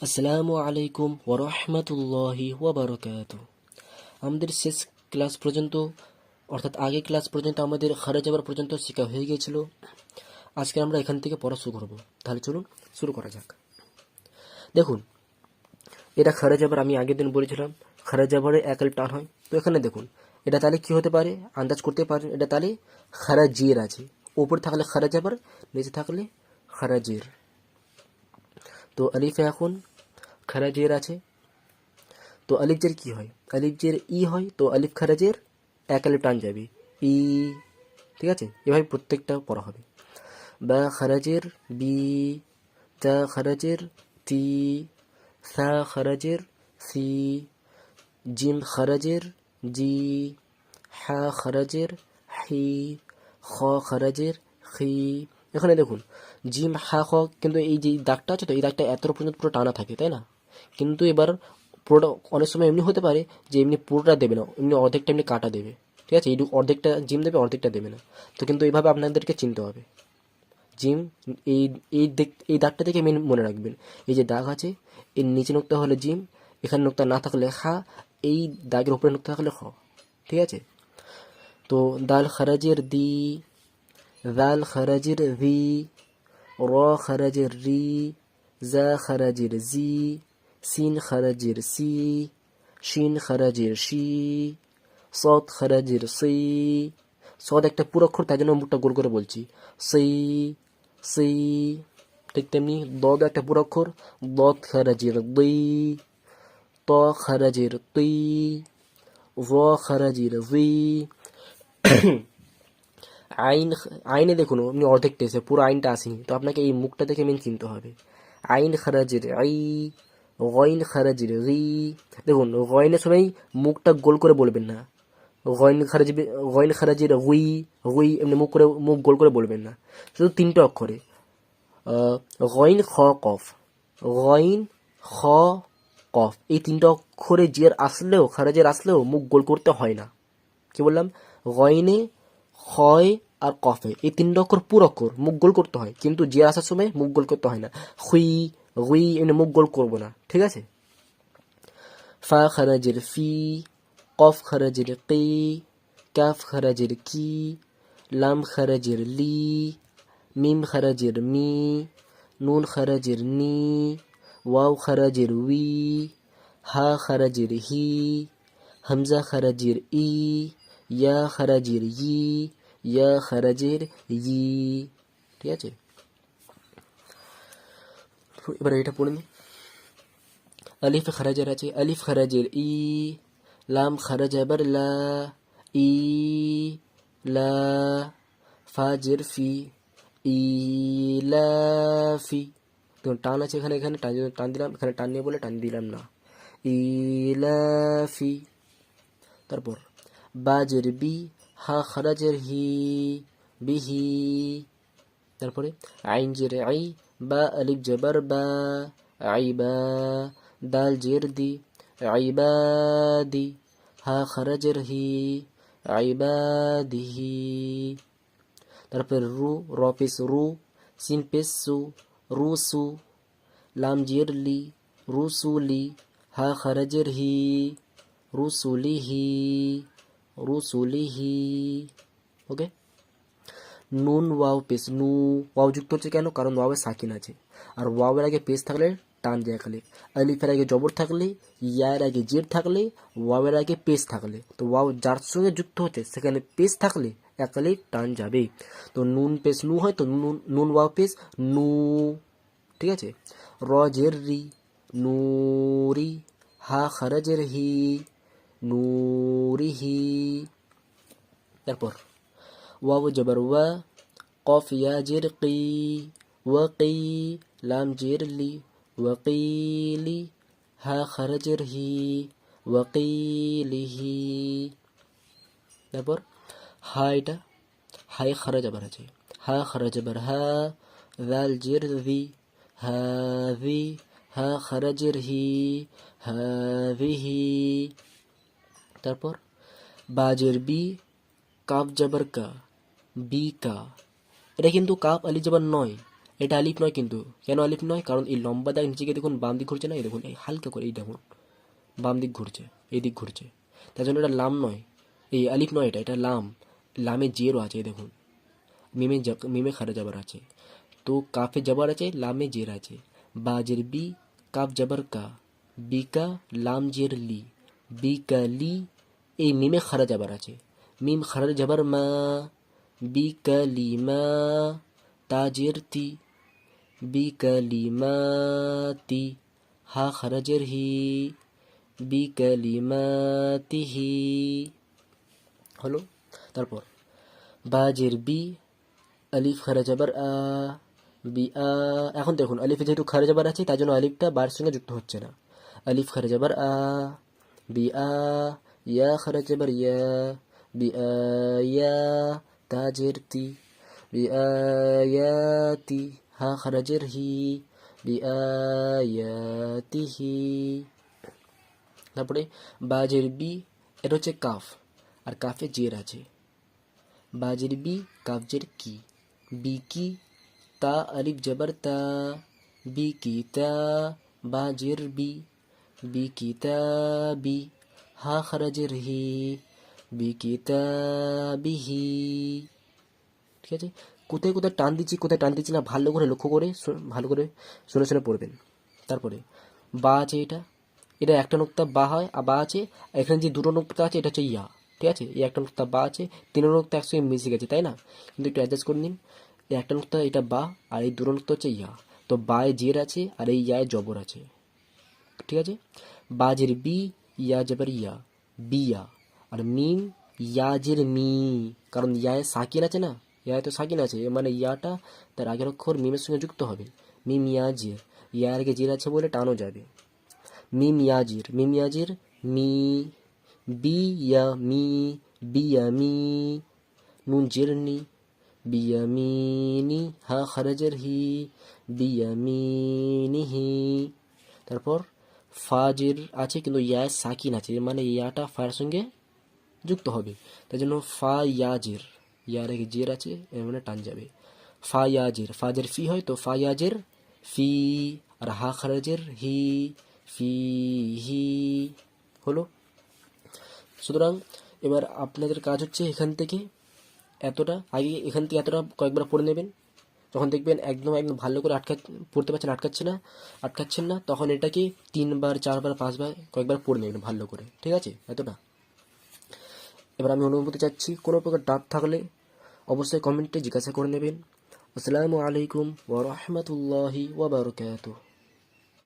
আসসালামু আলাইকুম ওরহমতুল্লাহি ওবরকাত আমাদের শেষ ক্লাস পর্যন্ত, অর্থাৎ আগে ক্লাস পর্যন্ত আমাদের খারা যাবার পর্যন্ত শেখা হয়ে গিয়েছিল। আজকে আমরা এখান থেকে পড়া শুরু করব। তাহলে চলুন, শুরু করা যাক। দেখুন, এটা খারা যাবার আমি আগের দিন বলেছিলাম খারা যাবারে একাল টান হয়। তো এখানে দেখুন, এটা তাহলে কি হতে পারে? আন্দাজ করতে পারেন, এটা তাহলে খারা জির আছে। উপরে থাকলে খারা যাবার নিচে থাকলে খারা জির তো আলিফে এখন খারাজের আছে। তো আলিফজের কি হয়? আলিফজের ই হয়, তো আলিফ খারাজের এক আলিফ টান যাবে। ই, ঠিক আছে? এভাবে প্রত্যেকটা পড়া হবে। বা খারাজের বি, তা খারাজের তি সা খারাজের সি, জিম খারাজের জি, হা খারাজের হি, খ খারাজের খি। এখানে দেখুন জিম হা খ কিন্তু এই যে দাগটা আছে তো, এই দাগটা এত পর্যন্ত পুরো টানা থাকে, তাই না? কিন্তু এবার পুরোটা অনেক সময় এমনি হতে পারে যে এমনি পুরোটা দেবে না, এমনি অর্ধেকটা এমনি কাটা দেবে, ঠিক আছে? এইটুকু অর্ধেকটা জিম দেবে, অর্ধেকটা দেবে না। তো কিন্তু এইভাবে আপনাদেরকে চিনতে হবে। জিম, এই এই এই দাগটা থেকে মেন মনে রাখবেন। এই যে দাগ আছে, এর নিচে নোক্তা হলে জিম, এখানে নোক্তা না থাকলে খা এই দাগের উপরে নোক্তা থাকলে খ ঠিক আছে? তো দাল খারাজের দি, দাল খারাজের রি র খারাজের রি, জা খারাজের জি, সিন খারাজের সি, শিন খারাজের শি সদ খারাজের সি। সদ একটা পুরো অক্ষর, তাই জন্য মুখটা গোল করে বলছি। সি সি, ঠিক তেমনি দদ একটা পুরো অক্ষর, দদ খারাজের দি, ত খারাজের তুই ভ খারাজের জি আইন, আইনে দেখুন, আপনি অর্ধেকটা এসে পুরো আইনটা আসেনি। তো আপনাকে এই মুখটা দেখে মেন চিনতে হবে। আইন খারাজের আই, গইন খারাজের রি। দেখুন গয়নের সময় মুখটা গোল করে বলবেন না। গয়ন খারাজ গয়ন খারাজের হুই হুই এমনি মুখ করে, মুখ গোল করে বলবেন না। শুধু তিনটে অক্ষরে। গইন খ, কফ। গইন খ, কফ। এই তিনটে অক্ষরে জিয়ার আসলেও, খারাজের আসলেও মুখ গোল করতে হয় না। কি বললাম? গয়নে হয় আর কফে, এই তিনটা অক্ষর পুরো মুখ গোল করতে হয়। কিন্তু জিয়া আসার সময় মুখ গোল করতে হয় না। হুই হুই এমনি মুখ গোল করব না। ঠিক আছে? ফা খারাজের ফি, কফ খারাজের কি কাফ খারাজের কি, লাম খারাজের লি, মিম খারাজের মি, নুন খারাজের নি, ওয়াও খারাজের উই, হা খারাজের হি, হামজা খারাজের ই ইয়া খারাজের ই, ইয়া খারাজের ই। ঠিক আছে? এবার এটা পড়ে আলিফ খারাজের আছে, আলিফ খারাজের ই, লাম খারাজাবার লা, ই, লা, ফাজের ফি, ই, লা, ফি। দেখুন, টান আছে এখানে এখানে টান টান দিলাম, এখানে টান নিয়ে বলে টান দিলাম না। ই, লা, ফি। তারপর বাজের বি হা খারাজের হি বিহি তারপরে, আইন জের আই, বা আলিফ জবর বা আইবা দাল জের দি আইবাদি হা খারাজের হি আইবাদিহি তারপর রু, র পেস রু, সিন পেস সু রুসু লাম জের লি রুসুলি হা খারাজের হি রুসুলিহি রুসুলিহি ওকে নুন ওয়াও পেস নু ওয়াও যুক্ত হচ্ছে কেন কারণ ওয়াওয়ে সাকিন আছে আর ওয়াওয়ের আগে পেস থাকলে টান যায় খালি আলিফের আগে জবর থাকলে ইয়ার আগে জের থাকলে ওয়াওয়ের আগে পেস থাকলে তো ওয়াও যার সঙ্গে যুক্ত হচ্ছে সেখানে পেস থাকলে একালে টান যাবে তো নুন পেস নু হয় তো নুন নুন ওয়াও পেস নু ঠিক আছে র জের রি নুরি হা খারাজের হি নুরিহি তারপর ওয়াও জবর ওয়া কফ ইয়া জের কি ওয়াকি লাম জের লি ওয়াকিলি হা খারাজের হি ওয়াকিলিহি তারপর হা এটা হাই খারাজ আবার আছে হা খারাজ আবার হা দাল জের দি হাভি হা খারাজের হি হাভিহি তারপর বাজের বি কাপ জবর কা, বি কা। এটা কিন্তু কাপ আলি জবর নয়, এটা আলিফ নয় কিন্তু। কেন আলিফ নয়? কারণ এই লম্বা দাগ নিচে গিয়ে দেখুন, বাম দিক ঘুরছে না? এই দেখুন, এই হালকা করে এই দেখুন, বাম দিক ঘুরছে, এই দিক ঘুরছে। তার জন্য এটা লাম নয়, এই আলিফ নয় এটা এটা লাম। লামে জেরও আছে, এই দেখুন। মিমে মিমে খারে যাবার আছে। তো কাফে জবর আছে, লামে জের আছে। বাজের বি কাপ জবর কা বিকা লাম জের লি। বিকা লি এই মিমে খারা যাবার আছে। মিম খারার যাবার মা বিকা লি মা, তাজের তি বিকালিমাতি হা খারাজের হি বিকালিমাতিহি হলো? তারপর, বাজের B, Alif খারাজাবার a, be a, এখন দেখুন, আলিফে যেহেতু খারাজাবার আছে তাই জন্য আলিফটা বার সঙ্গে যুক্ত হচ্ছে না। আলিফ খারাজাবার আ, be a yeah খারাজাবার yeah be a ইয়া তাজের তি বিআয়াতি হা খারাজের হি বিআয়াতিহি তারপরে বাজের বি এটা হচ্ছে কাফ আর কাফে জের আছে বাজের বি কাফ জের কি বি কি তা আলিফ জবর তা বি কি তা বাজের বি বি কি তা বি হা খারাজের হি বি কি ঠিক আছে? কোথায় কোথায় টান দিচ্ছি, কোথায় টান দিচ্ছি না, ভালো করে লক্ষ্য করে ভালো করে শুনে শুনে পড়বেন। তারপরে, বা আছে এটা এটা একটা নোক্তা বা হয়, আর বা আছে, এখানে যে দুটো নোক্তা আছে, এটা হচ্ছে ইয়া। ঠিক আছে? এই একটা নোক্তা বা আছে তিন নোক্তা একসঙ্গে মিশে গেছে, তাই না? কিন্তু একটু অ্যাডজাস্ট করে নিন। এই একটা নোক্তা, এটা বা, আর এই দুটো নোক্তা হচ্ছে ইয়া। তো বায়ে জের আছে, আর এই ইয়ায় জবর আছে। ঠিক আছে? বাজের বি ইয়া জবর ইয়া বিয়া আর মিম ইয়াজের মি কারণ ইয়ায় সাকিন আছে না ইয়ায় তো সাকিন আছে এর মানে ইয়াটা তার আগের অক্ষর মিমের সঙ্গে যুক্ত হবে মিম ইয়াজির ইয়ার আগে জির আছে বলে টানো যাবে মিম ইয়াজির মিম ইয়াজির মি বি ইয়া মি বিয়া মি নুন জিরনি বিয়ামিনি হা খারাজের হি বিয়ামিনিহি তারপর ফাজের আছে কিন্তু ইয়ায় সাকিন আছে মানে ইয়াটা ফার সঙ্গে যুক্ত হবে। তাই জন্য ফা ইয়াজের ইয়ার আগে জের আছে, এর মানে টান যাবে। ফা ইয়াজের ফাজের ফি হয় তো ফা ইয়াজের ফি আর হা খারাজের হি, ফি, হি হলো। সুতরাং এবার আপনাদের কাজ হচ্ছে এখান থেকে এতটা। আগে এখান থেকে এতটা কয়েকবার পড়ে নেবেন। যখন দেখবেন একদম একদম ভালো করে আটকা, পড়তে পারছেন, আটকাচ্ছে না, আটকাচ্ছেন না, তখন এটাকে তিনবার, চারবার, পাঁচবার, কয়েকবার পড়ে নেবেন ভালো করে, ঠিক আছে? এতটা। এবার আমি অনুমতি চাচ্ছি, কোনো প্রকার ডাব থাকলে অবশ্যই কমেন্টে জিজ্ঞাসা করে নেবেন। আসসালামু আলাইকুম ওয়া রাহমাতুল্লাহি ওয়া বারাকাতুহু।